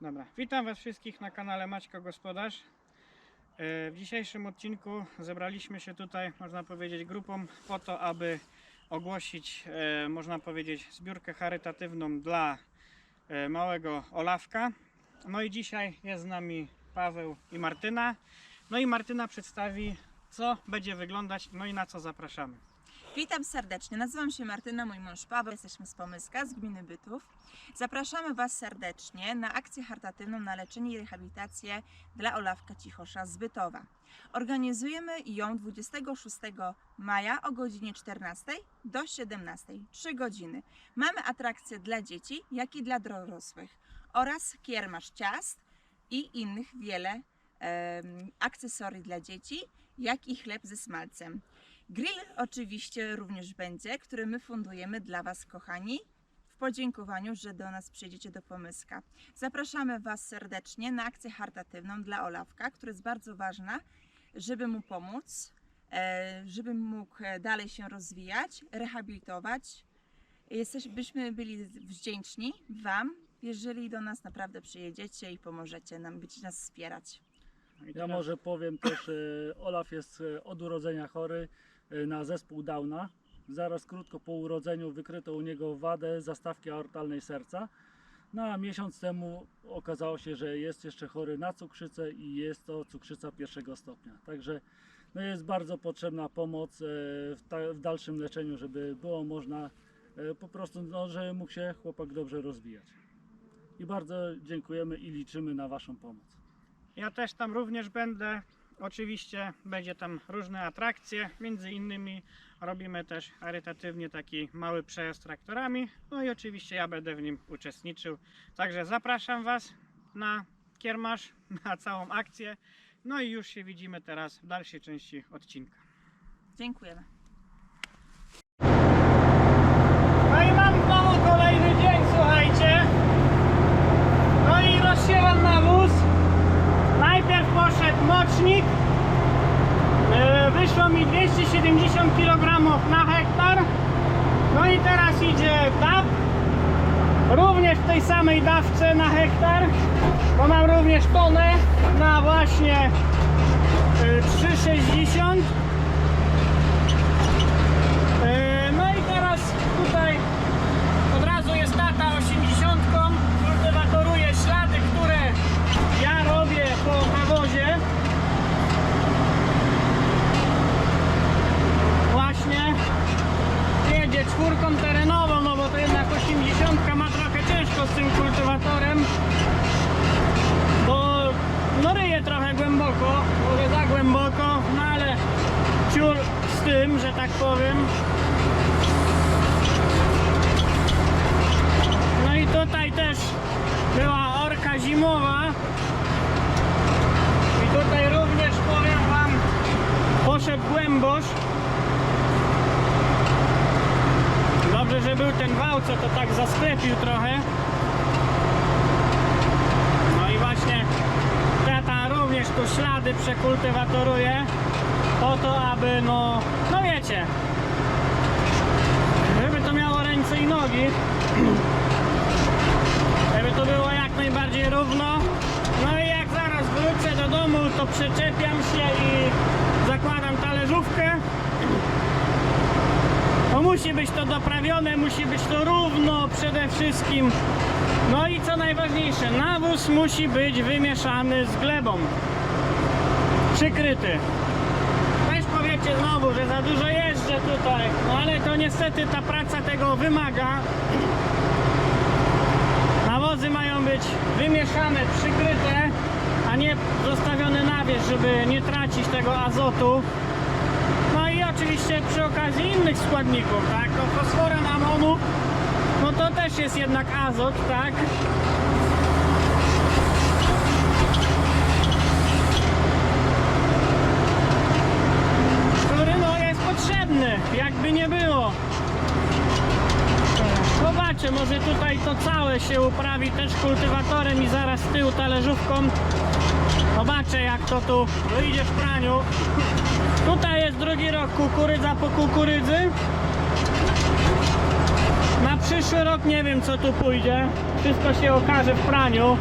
Dobra, witam Was wszystkich na kanale Maćko Gospodarz. E, W dzisiejszym odcinku zebraliśmy się tutaj, można powiedzieć, grupą po to, aby ogłosić, e, można powiedzieć, zbiórkę charytatywną dla e, małego Olawka. No i dzisiaj jest z nami Paweł i Martyna. No i Martyna przedstawi, co będzie wyglądać, no i na co zapraszamy. Witam serdecznie. Nazywam się Martyna, mój mąż Paweł. Jesteśmy z Pomyska, z gminy Bytów. Zapraszamy Was serdecznie na akcję charytatywną na leczenie i rehabilitację dla Olawka Cichosza z Bytowa. Organizujemy ją 26 maja o godzinie 14 do 17, 3 godziny. Mamy atrakcje dla dzieci, jak i dla dorosłych oraz kiermasz ciast i innych wiele em, akcesorii dla dzieci, jak i chleb ze smalcem. Grill oczywiście również będzie, który my fundujemy dla Was, kochani, w podziękowaniu, że do nas przyjdziecie do Pomyska. Zapraszamy Was serdecznie na akcję charytatywną dla Olawka, która jest bardzo ważna, żeby mu pomóc, e, żeby mógł e, dalej się rozwijać, rehabilitować. Jesteśmy byli wdzięczni Wam, jeżeli do nas naprawdę przyjedziecie i pomożecie nam, będziecie nas wspierać. Ja może powiem też, e, Olaf jest od urodzenia chory na zespół Downa. Zaraz krótko po urodzeniu wykryto u niego wadę zastawki aortalnej serca. No a miesiąc temu okazało się, że jest jeszcze chory na cukrzycę i jest to cukrzyca pierwszego stopnia. Także no jest bardzo potrzebna pomoc e, w, ta, w dalszym leczeniu, żeby było można e, po prostu, no, żeby mógł się chłopak dobrze rozwijać. I bardzo dziękujemy i liczymy na Waszą pomoc. Ja też tam również będę. Oczywiście będzie tam różne atrakcje. Między innymi robimy też charytatywnie taki mały przejazd traktorami. No i oczywiście ja będę w nim uczestniczył. Także zapraszam Was na kiermasz, na całą akcję. No i już się widzimy teraz w dalszej części odcinka. Dziękujemy. No i mam znowu kolejny dzień, słuchajcie. No i rozsiewam nawóz. Mocznik. Yy, Wyszło mi 270 kg na hektar. No i teraz idzie DAP. Również w tej samej dawce na hektar. Bo mam również tonę na właśnie yy, 3,60. Yy, No i teraz tutaj od razu jest tata 80. Kultywatoruje ślady, które ja robię po nawozie. Właśnie jedzie czwórką terenową, no bo to jednak 80 ma trochę ciężko z tym kultywatorem. Bo no ryje trochę głęboko, może za głęboko, no ale ciur z tym, że tak powiem. No i tutaj też była orka zimowa. I tutaj również powiem Wam, poszedł głębosz. Był ten wał, co to tak zasklepił trochę. No i właśnie tata również tu ślady przekultywatoruje po to, aby no, no wiecie, żeby to miało ręce i nogi. Żeby to było jak najbardziej równo. No i jak zaraz wrócę do domu, to przyczepiam się i zakładam talerzówkę. Musi być to doprawione, musi być to równo przede wszystkim. No i co najważniejsze, nawóz musi być wymieszany z glebą. Przykryty. Też powiecie znowu, że za dużo jeżdżę tutaj, no ale to niestety ta praca tego wymaga. Nawozy mają być wymieszane, przykryte, a nie zostawione na wierzch, żeby nie tracić tego azotu. Oczywiście przy okazji innych składników, tak? No fosforem amonu, no to też jest jednak azot, tak? Który no jest potrzebny, jakby nie było. Zobaczę, może tutaj to całe się uprawi też kultywatorem i zaraz z tyłu talerzówką. Zobaczę jak to tu wyjdzie w praniu. Tutaj jest drugi rok kukurydza po kukurydzy. Na przyszły rok nie wiem co tu pójdzie. Wszystko się okaże w praniu.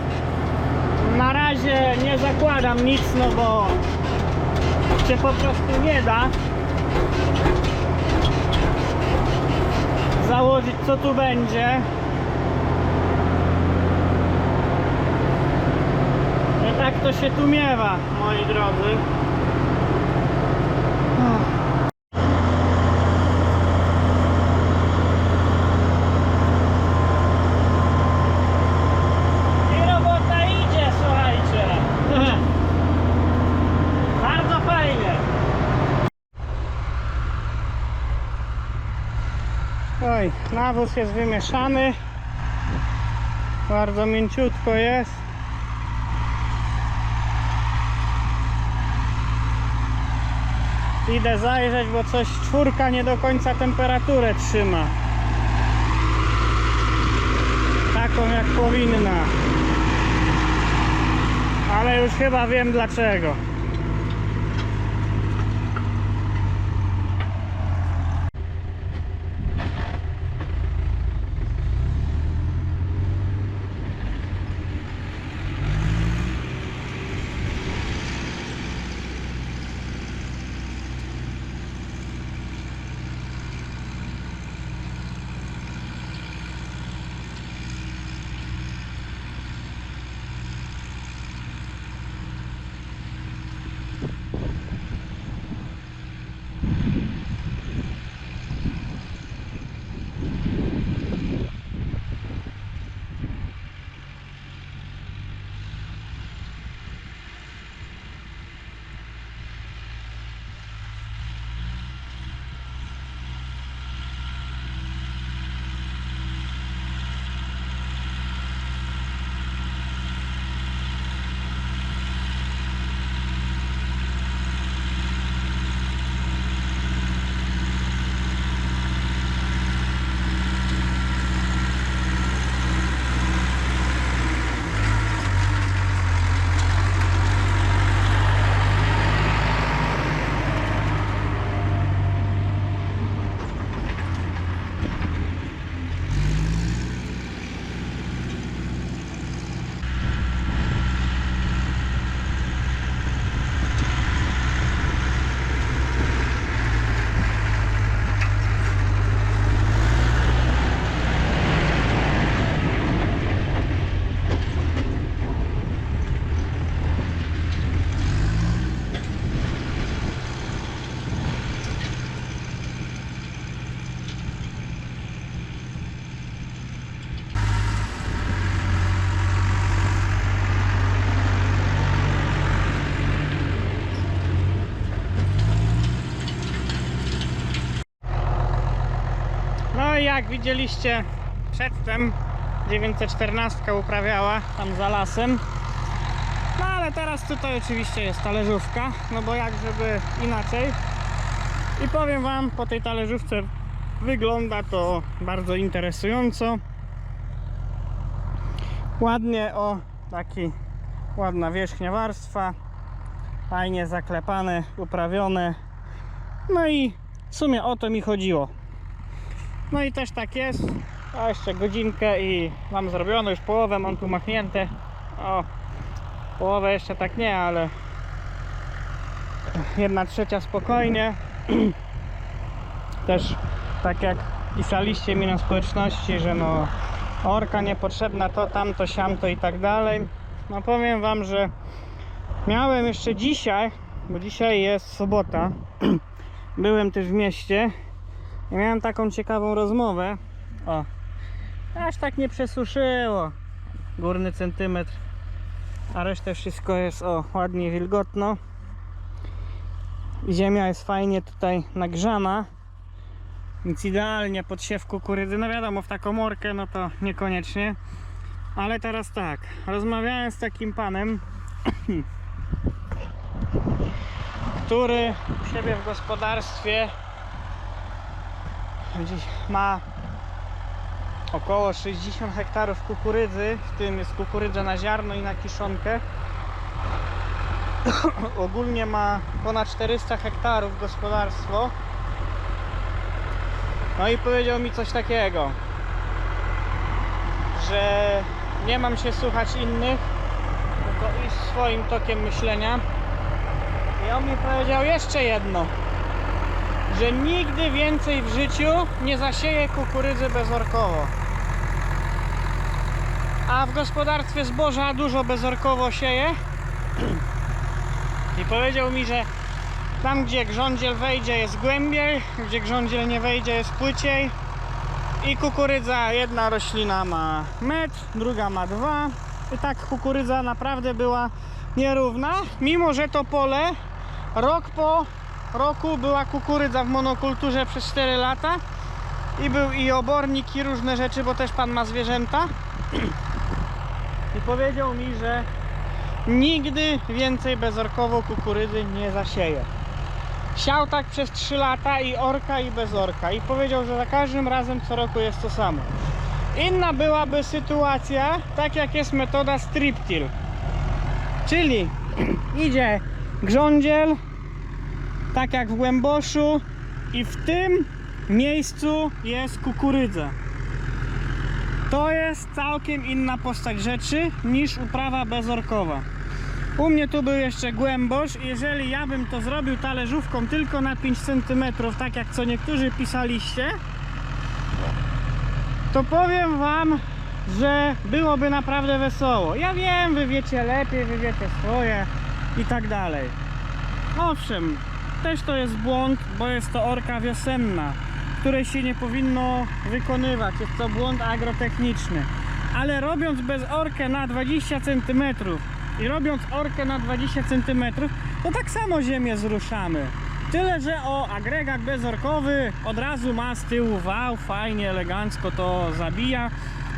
Na razie nie zakładam nic, no bo się po prostu nie da założyć co tu będzie. I tak to się tu miewa, moi drodzy. Oj, nawóz jest wymieszany. Bardzo mięciutko jest. Idę zajrzeć, bo coś czwórka nie do końca temperaturę trzyma. Taką jak powinna. Ale już chyba wiem dlaczego. Jak widzieliście przedtem 914 uprawiała tam za lasem. No ale teraz tutaj oczywiście jest talerzówka, no bo jak żeby inaczej. I powiem wam, po tej talerzówce wygląda to bardzo interesująco. Ładnie, o taki ładna wierzchnia warstwa. Fajnie zaklepane, uprawione. No i w sumie o to mi chodziło. No i też tak jest. A jeszcze godzinkę i mam zrobione już połowę, mam tu machnięte. O, połowę jeszcze tak nie, ale jedna trzecia spokojnie. Też tak jak pisaliście mi na społeczności, że no orka niepotrzebna to, tamto, siamto i tak dalej. No powiem wam, że miałem jeszcze dzisiaj, bo dzisiaj jest sobota. Byłem też w mieście i miałem taką ciekawą rozmowę. O, aż tak nie przesuszyło. Górny centymetr, a resztę wszystko jest o ładnie wilgotno. Ziemia jest fajnie tutaj nagrzana. Więc idealnie pod siew kukurydzy. No wiadomo, w taką morkę no to niekoniecznie. Ale teraz tak, rozmawiałem z takim panem, który u siebie w gospodarstwie gdzieś ma około 60 hektarów kukurydzy, w tym jest kukurydza na ziarno i na kiszonkę. Ogólnie ma ponad 400 hektarów gospodarstwo. No i powiedział mi coś takiego, że nie mam się słuchać innych, ko- iść swoim tokiem myślenia. I on mi powiedział jeszcze jedno, że nigdy więcej w życiu nie zasieje kukurydzy bezorkowo. A w gospodarstwie zboża dużo bezorkowo sieje. I powiedział mi, że tam gdzie grządziel wejdzie jest głębiej, gdzie grządziel nie wejdzie jest płyciej. I kukurydza, jedna roślina ma metr, druga ma dwa. I tak kukurydza naprawdę była nierówna, mimo że to pole rok po roku była kukurydza w monokulturze przez 4 lata i był i obornik i różne rzeczy, bo też pan ma zwierzęta. I powiedział mi, że nigdy więcej bezorkowo kukurydzy nie zasieje. Siał tak przez 3 lata i orka i bez orka i powiedział, że za każdym razem co roku jest to samo. Inna byłaby sytuacja, tak jak jest metoda strip till. Czyli idzie grządziel, tak jak w głęboszu i w tym miejscu jest kukurydza. To jest całkiem inna postać rzeczy niż uprawa bezorkowa. U mnie tu był jeszcze głębosz jeżeli ja bym to zrobił talerzówką tylko na 5 cm, tak jak co niektórzy pisaliście, to powiem wam, że byłoby naprawdę wesoło. Ja wiem, wy wiecie lepiej, wy wiecie swoje i tak dalej. Owszem, też to jest błąd, bo jest to orka wiosenna, której się nie powinno wykonywać. Jest to błąd agrotechniczny. Ale robiąc bez orkę na 20 cm i robiąc orkę na 20 cm, to tak samo ziemię zruszamy. Tyle, że o agregat bezorkowy od razu ma z tyłu wał, fajnie, elegancko to zabija,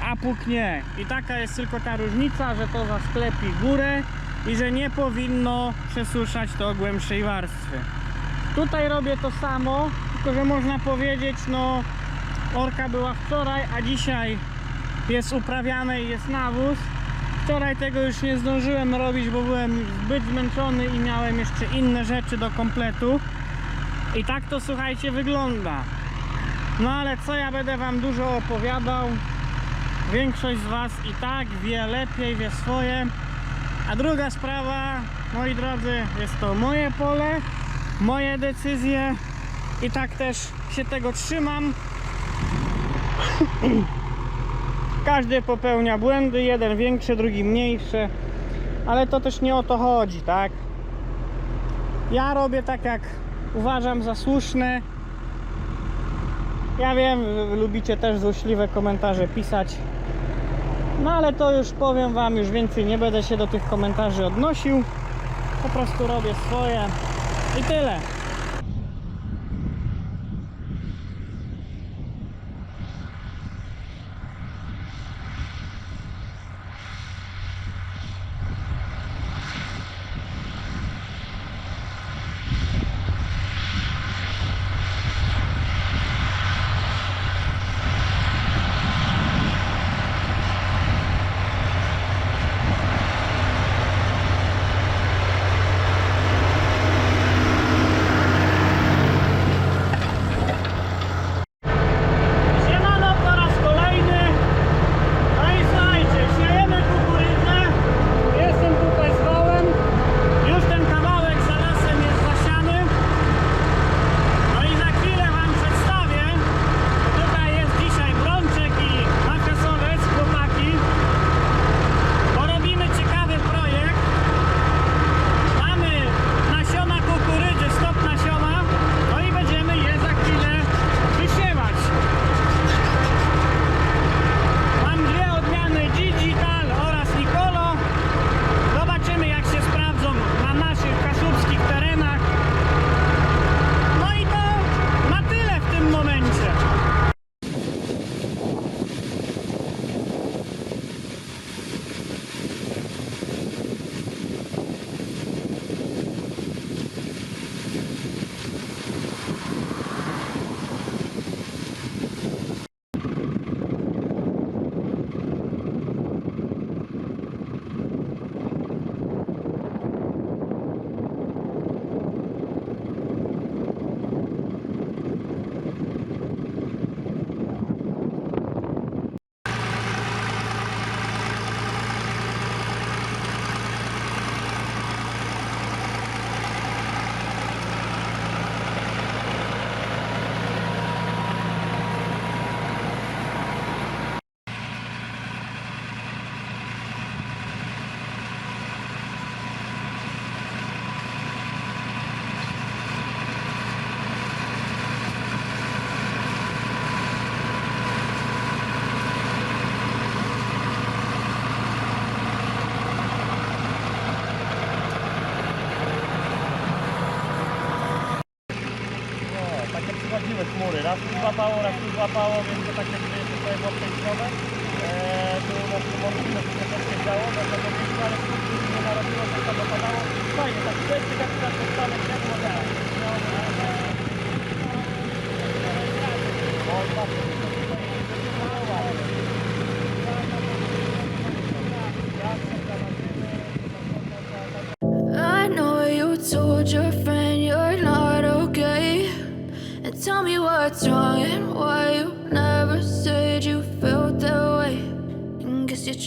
a puk nie. I taka jest tylko ta różnica, że to zasklepi górę i że nie powinno przesuszać to głębszej warstwy. Tutaj robię to samo, tylko że można powiedzieć, no orka była wczoraj, a dzisiaj jest uprawiane i jest nawóz. Wczoraj tego już nie zdążyłem robić, bo byłem zbyt zmęczony i miałem jeszcze inne rzeczy do kompletu. I tak to słuchajcie wygląda. No ale co ja będę wam dużo opowiadał. Większość z was i tak wie lepiej, wie swoje. A druga sprawa, moi drodzy, jest to moje pole, moje decyzje i tak też się tego trzymam. Każdy popełnia błędy, jeden większy, drugi mniejszy, ale to też nie o to chodzi, tak? Ja robię tak jak uważam za słuszne. Ja wiem, lubicie też złośliwe komentarze pisać. No ale to już powiem wam, już więcej nie będę się do tych komentarzy odnosił. Po prostu robię swoje i tyle. chodziły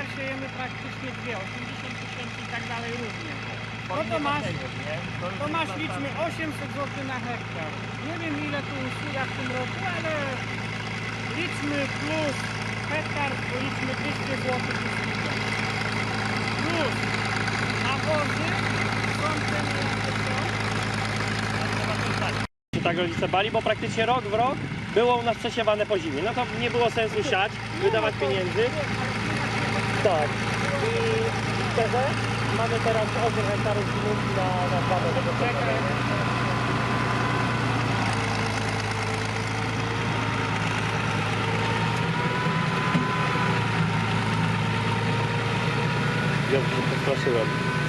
Hektar siejemy praktycznie dwie, 80 tysięcy i tak dalej również. No to masz, to masz liczmy 800 zł na hektar. Nie wiem ile tu usługa w tym roku, ale liczmy plus hektar byliśmy 200 zł plus nawozy są ceny jakie są. się tak rodzice bali, bo praktycznie rok w rok było u nas przesiewane po zimie. No to nie było sensu siać, wydawać pieniędzy. Tak. I szczerze, mamy teraz 8 hektarów gnójki na, na tego przesiewania. Ja się przestraszyłem.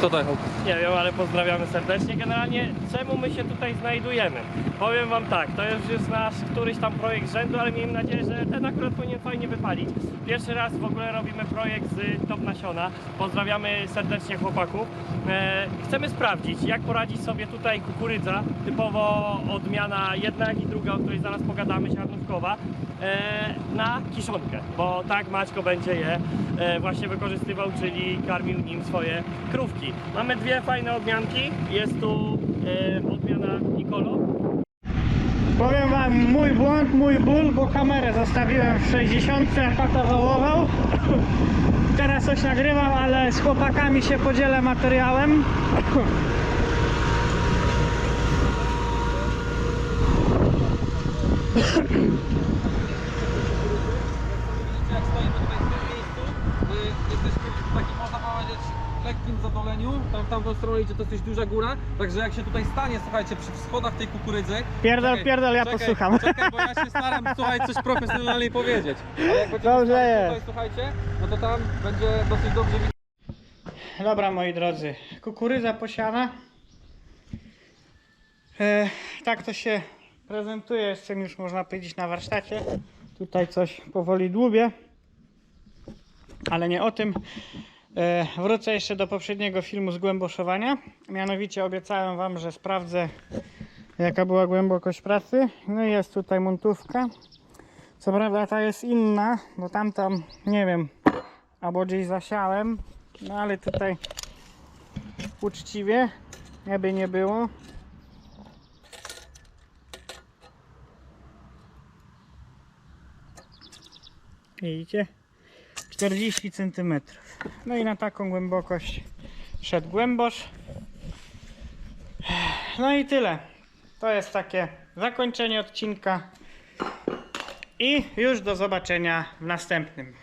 Co to Nie wiem, ale pozdrawiamy serdecznie. Generalnie czemu my się tutaj znajdujemy? Powiem Wam tak, to już jest nasz któryś tam projekt rzędu, ale miejmy nadzieję, że ten akurat powinien fajnie wypalić. Pierwszy raz w ogóle robimy projekt z Top Nasiona. Pozdrawiamy serdecznie chłopaków. E, chcemy sprawdzić, jak poradzić sobie tutaj kukurydza, typowo odmiana jedna jak i druga, o której zaraz pogadamy, ziarnówkowa, e, na kiszonkę, bo tak Maćko będzie je e, właśnie wykorzystywał, czyli karmił nim swoje krówki. Mamy dwie fajne odmianki, jest tu e, odmiana Nicolo, Powiem wam, mój błąd, mój ból, bo kamerę zostawiłem w 60, a tata wołował. Teraz coś nagrywam, ale z chłopakami się podzielę materiałem. Jak stoimy tutaj w tym miejscu, y, jesteśmy w takim, można powiedzieć, zadoleniu. Tam w tamtą stronę idzie dosyć duża góra, także jak się tutaj stanie, słuchajcie, przy schodach tej kukurydzy... Pierdol, Czekaj, pierdol, ja czekaj, posłucham. Czekaj, bo ja się staram, słuchaj, coś profesjonalnie powiedzieć. Ale jak będziemy Dobrze stali jest. tutaj, słuchajcie, no to tam będzie dosyć dobrze widać. Dobra, moi drodzy, kukurydza posiana. E, tak to się prezentuje, jestem już można powiedzieć na warsztacie. Tutaj coś powoli dłubię, ale nie o tym. E, wrócę jeszcze do poprzedniego filmu z głęboszowania. Mianowicie obiecałem Wam, że sprawdzę jaka była głębokość pracy. No i jest tutaj montówka. Co prawda ta jest inna, bo tamtam, nie wiem, albo gdzieś zasiałem, no ale tutaj uczciwie, jakby nie było. Widzicie? 40 cm. No i na taką głębokość szedł głębosz. No i tyle. To jest takie zakończenie odcinka. I już do zobaczenia w następnym.